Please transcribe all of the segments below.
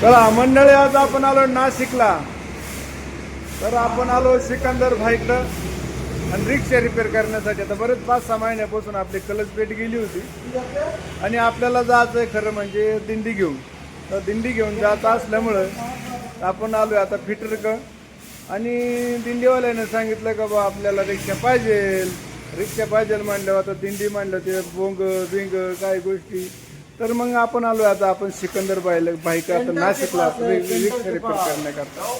चला मंडळी आज आपण आलो नाशिकला. तर आपण आलो सिकंदर भाईकडं. आणि रिक्षा रिपेअर करण्यासाठी. आता बरेच पाच सहा महिन्यापासून आपली कलच पेट गेली होती. आणि आपल्याला जायचं आहे खरं म्हणजे दिंडी घेऊन. तर दिंडी घेऊन जायचं असल्यामुळं आपण आलो आहे आता फिटर क आणि दिंडीवाल्याने सांगितलं का बा आपल्याला रिक्षा पाहिजे रिक्षा पाहिजे म्हणल्यावर आता दिंडी म्हणलं ते बोंग बिंग काय गोष्टी. तर मग आपण आलो आता आपण सिकंदर बाईला भाई का आता नाशिकला रिक्षा रिपेअर करण्याकरता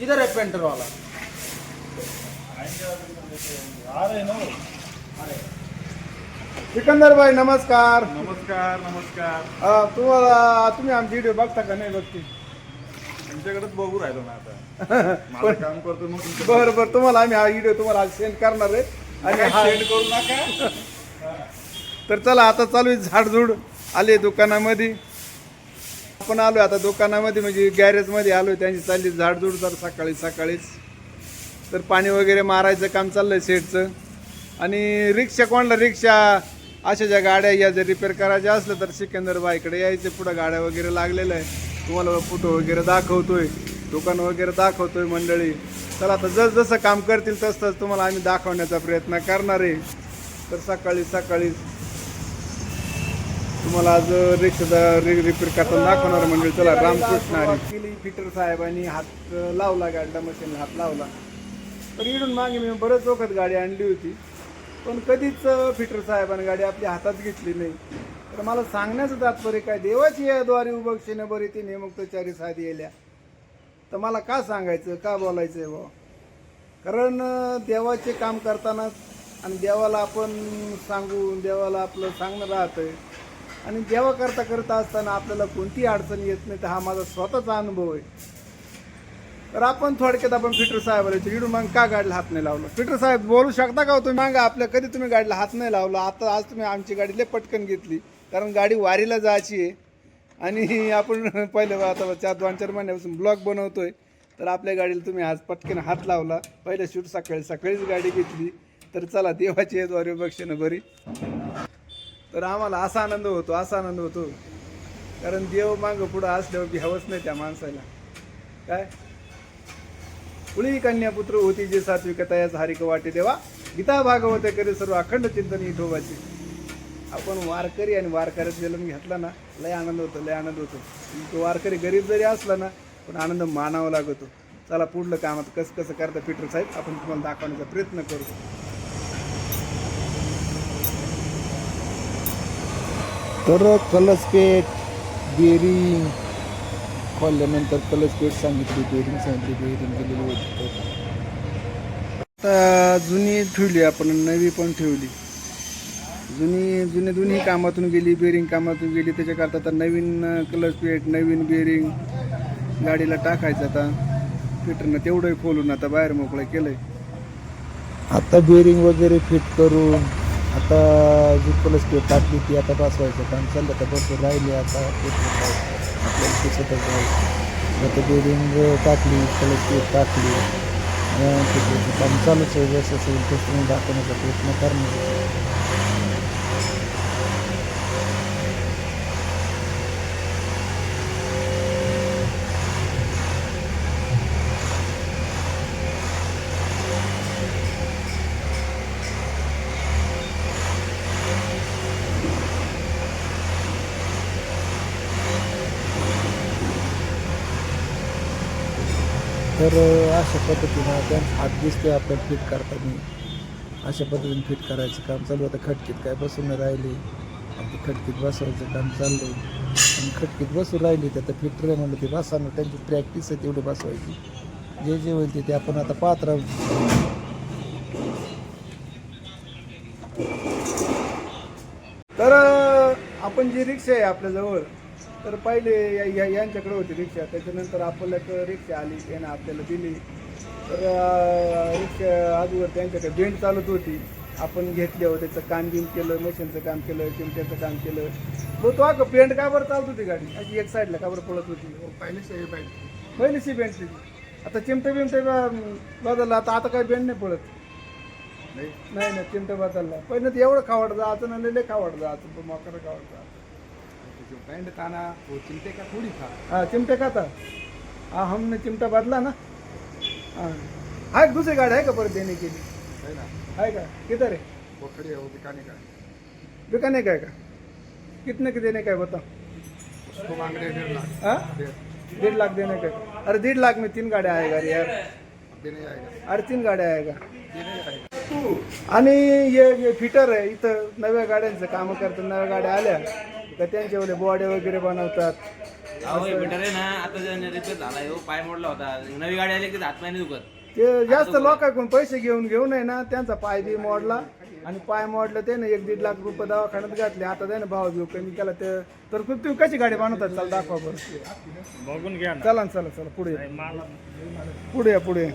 इधर है पेंटर वाला. सिकंदर भाई नमस्कार. नमस्कार नमस्कार. अं, तुम्हाला तुम्ही आमची व्हिडिओ बघता का? नाही बघते. तुमच्याकडेच बघू राहिलो ना आता. माझं काम करतो मग तुमचं बरं बरं. तुम्हाला आम्ही हा व्हिडिओ तुम्हाला आज सेंड करणार आहे. आणि हा सेंड करू नका. तर चला आता चालू आहे झाडझूड. आले दुकानामध्ये. आपण आलो आता दुकानामध्ये म्हणजे गॅरेजमध्ये आलो त्यांची चालली झाडझूड तर सकाळी सकाळीच. तर पाणी वगैरे मारायचं काम चाललं आहे सेटचं. आणि रिक्षा कोणला रिक्षा? अशा ज्या गाड्या या जर रिपेअर करायच्या असलं तर सिकंदर बाईकडे यायचे. पुढं गाड्या वगैरे लागलेल्या आहे तुम्हाला फोटो वगैरे दाखवतोय. दुकान वगैरे दाखवतोय मंडळी. चला आता जसजसं काम करतील तसं तुम्हाला आम्ही दाखवण्याचा प्रयत्न करणार आहे. तर सकाळी सकाळी तुम्हाला आज रिक्षाचा रिपेअर करताना दाखवणार म्हणजे चला रामकृष्ण हरी फिटर साहेबांनी हात लावला गाडीला मशीनला हात लावला. तर इकडून मागे मी बरंच वखत गाडी आणली होती. पण कधीच फिटर साहेबांनी गाडी आपल्या हातात घेतली नाही. तर मला सांगण्याचं तात्पर्य काय देवाची द्वारे उभक्षेने बरी ती नेमुक्तचारी साधी येल्या. तर मला का सांगायचं का बोलायचं आहे बुवा कारण देवाचे काम करताना आणि देवाला आपण सांगून देवाला आपलं सांगणं राहतंय. आणि देवा करता करता असताना आपल्याला कोणती अडचण येत नाही तर हा माझा स्वतःचा अनुभव आहे. तर आपण थोडक्यात आपण फिटर साहेबाला इकडून मग का गाडीला हात नाही लावला? फिटर साहेब बोलू शकता का हो तुम्ही? मागा आपल्या कधी तुम्ही गाडीला हात नाही लावला? आता आज तुम्ही आमची गाडी लय पटकन घेतली कारण गाडी वारीला जायची आहे. आणि आपण पहिले आता चार दोन चार महिन्यापासून ब्लॉग बनवतोय. तर आपल्या गाडीला तुम्ही आज पटकन हात लावला. पहिल्या शूट सकाळी सकाळीच गाडी घेतली. तर चला देवाची द्वारे बक्षणं बरी तर आम्हाला असा आनंद होतो असा आनंद होतो. कारण देव मागं पुढं असल्यावर भ्यावंच नाही त्या माणसाला. काय? कुळी कन्यापुत्र होती जे सात्विक तयाच हारिक वाटे देवा? गीता भागवते करे सर्व अखंड चिंतन विठोबाचे. आपण वारकरी आणि वारकऱ्यात जन्म घेतला ना लय आनंद होतो लय आनंद होतो. तो वारकरी गरीब जरी असला ना पण आनंद मानावा लागतो. चला पुढलं कामात कसं कसं करता पीटर साहेब आपण तुम्हाला दाखवण्याचा प्रयत्न करू. तर कलसपेट बेरिंग खोलल्यानंतर कलसपेट सांगितली बेरिंग सांगितली बेरिंग गेलेली होती. आता जुनी ठेवली आपण नवी पण ठेवली. जुनी जुने दोन्ही कामातून गेली बेरिंग कामातून गेली त्याच्याकरता आता नवीन क्लच नवीन बेरिंग गाडीला टाकायचं आता. फिटरनं तेवढंही खोलून आता बाहेर मोकळं केलंय. आता बेरिंग वगैरे फिट करून आता जी कलसपेट टाकली ती आता बसवायचं काम चाललं तर बसून राहिली आता. आपल्याला दिसतच आहे आता बिल्डिंग टाकली कलसपेट टाकली. काम चालूच आहे. जसं असेल तसं दाखवण्याचा प्रयत्न करणार तर अशा पद्धतीनं त्यांचा हात दिसते आपल्याला फिट करताना. अशा पद्धतीने फिट करायचं काम चालू आता खटकीत काय बसून राहिले? राहिली आणि ते खटकीत बसवायचं काम चाललंय. आणि खटकीत बसून राहिली तर आता फिटर म्हणलं ते बसानं त्यांची प्रॅक्टिस आहे तेवढी बसवायची. जे जे होईल ते ते आपण आता पाहत राहू. तर आपण जी रिक्षा आहे आपल्याजवळ तर पहिले या- या- यांच्याकडे होती रिक्षा. त्याच्यानंतर आपल्याकडे रिक्षा आली त्यानं आपल्याला दिली. तर अं, रिक्षा अगोदर त्यांच्याकडे बेंड चालत होती. आपण घेतल्यावर त्याचं काम बिम केलं मशीनचं काम केलं चिमट्याचं काम केलं. तो तो अगं पेंट का बरं चालत होती गाडी? अशी एक साईडला का बरं पळत होती. पहिले पहिलीशी बेंड तिची आता चिमटे बिमटे बदलला आता आता काही बेंड नाही पळत. नाही. नाही नाही चिमटे बदलला. पहिलं ते एवढं खावड जायचं ना लय खावड जायचं मोकर खावड जायचं. जो बैंड ताना वो चिमटे का थोड़ी था। हाँ चिमटे का था। हाँ हमने चिमटा बदला ना। हाँ। है दूसरी गाड़ी है का पर देने के लिए? है ना। है का किधर है? वो खड़ी है वो दिखाने का बिकाने का है का कितने के देने का है बताओ। उसको मांग रहे डेढ़ लाख। हाँ? डेढ़। डेढ़ लाख देने का अरे डेढ़ लाख में तीन गाड़ी आएगा यार। देने आएगा अरे तीन गाड़ी आएगा। देने आएगा आणि हे हे फिटर आहे इथं नव्या गाड्यांचं कामं करतात नव्या गाड्या आल्या तर त्यांचे वले बॉडी वगैरे बनवतात. अहो हे बेटर आहे ना आता रिपेअर झाला हो पाय मोडला होता. नवी गाडी आली की हात पाय नाही दुखत. ते जास्त लोकांकडून पैसे घेऊन घेऊन आहे ना त्यांचा पाय बी मोडला. आणि पाय मोडलं ते ना एक दीड लाख रुपये दवाखान्यात घातले. आता त्याने भाव घेऊ कमी केला. ते तर तुम्ही कशी गाडी बनवतात? चला दाखवा बरं. बघून घ्या चला ना चला चला पुढे या. पुढे या पुढे या.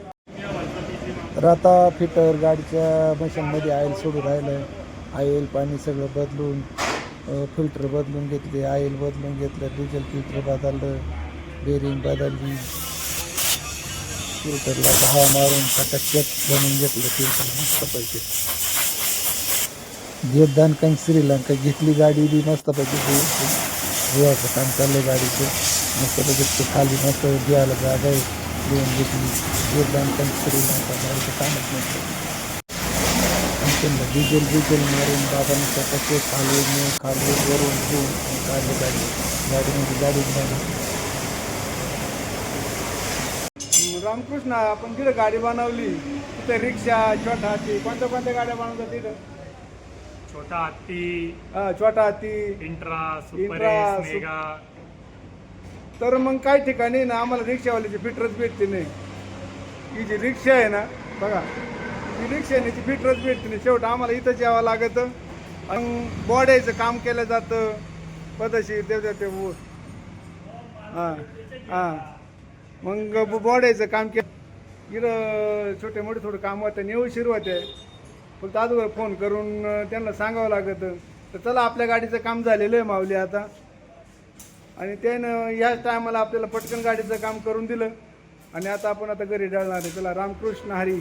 तर आता फिटर गाडीच्या मशीनमध्ये ऑइल सोडून राहिलं. ऑइल पाणी सगळं बदलून फिल्टर बदलून घेतले ऑइल बदलून घेतलं डिझेल फिल्टर बदललं बेरिंग बदलली. फिल्टरला हवा मारून चकाचक बनवून घेतलं फिल्टर मस्तपैकी देवदान श्रीलंका घेतली गाडी बी मस्तपैकी धुवायचं काम चाललं गाडीचं. मस्तपैकी ते खाली मस्त द्यायला जागा आहे. लिहून घेतली देवदान श्रीलंका गाडीचं कामच नसतं डिझेल डिझेल मारून बाबांनी स्वतःचे खालून खालून वरून घेऊन काढली गाडी गाडीमध्ये गाडी झाली रामकृष्ण आपण तिथं गाडी बनवली. तिथं रिक्षा छोटा हाती. कोणत्या कोणत्या गाड्या बनवतात तिथं? छोटा हत्ती छोटा हाती. इंट्रा सुपर इंट्रा, मेगा तर मग काही ठिकाणी ना आम्हाला रिक्षावाल्याची फिटरच भेटते नाही. ही जी रिक्षा आहे ना बघा ही रिक्षा आहे ना ती फिटरच भेटते नाही. शेवट आम्हाला इथंच यावं लागतं आणि बॉड्याचं काम केलं जातं. पदशीर देव ते ऊस हां हां. मग बॉड्याचं काम केलं इथं छोटे मोठे थोडं काम होतं नेऊ होते फक्त अगोदर फोन करून त्यांना सांगावं लागतं. तर चला आपल्या गाडीचं काम झालेलं आहे माऊली आता. आणि त्यानं ह्याच टायमाला आपल्याला पटकन गाडीचं काम करून दिलं. आणि आता आपण आता घरी डळणार आहे. चला रामकृष्ण हरी.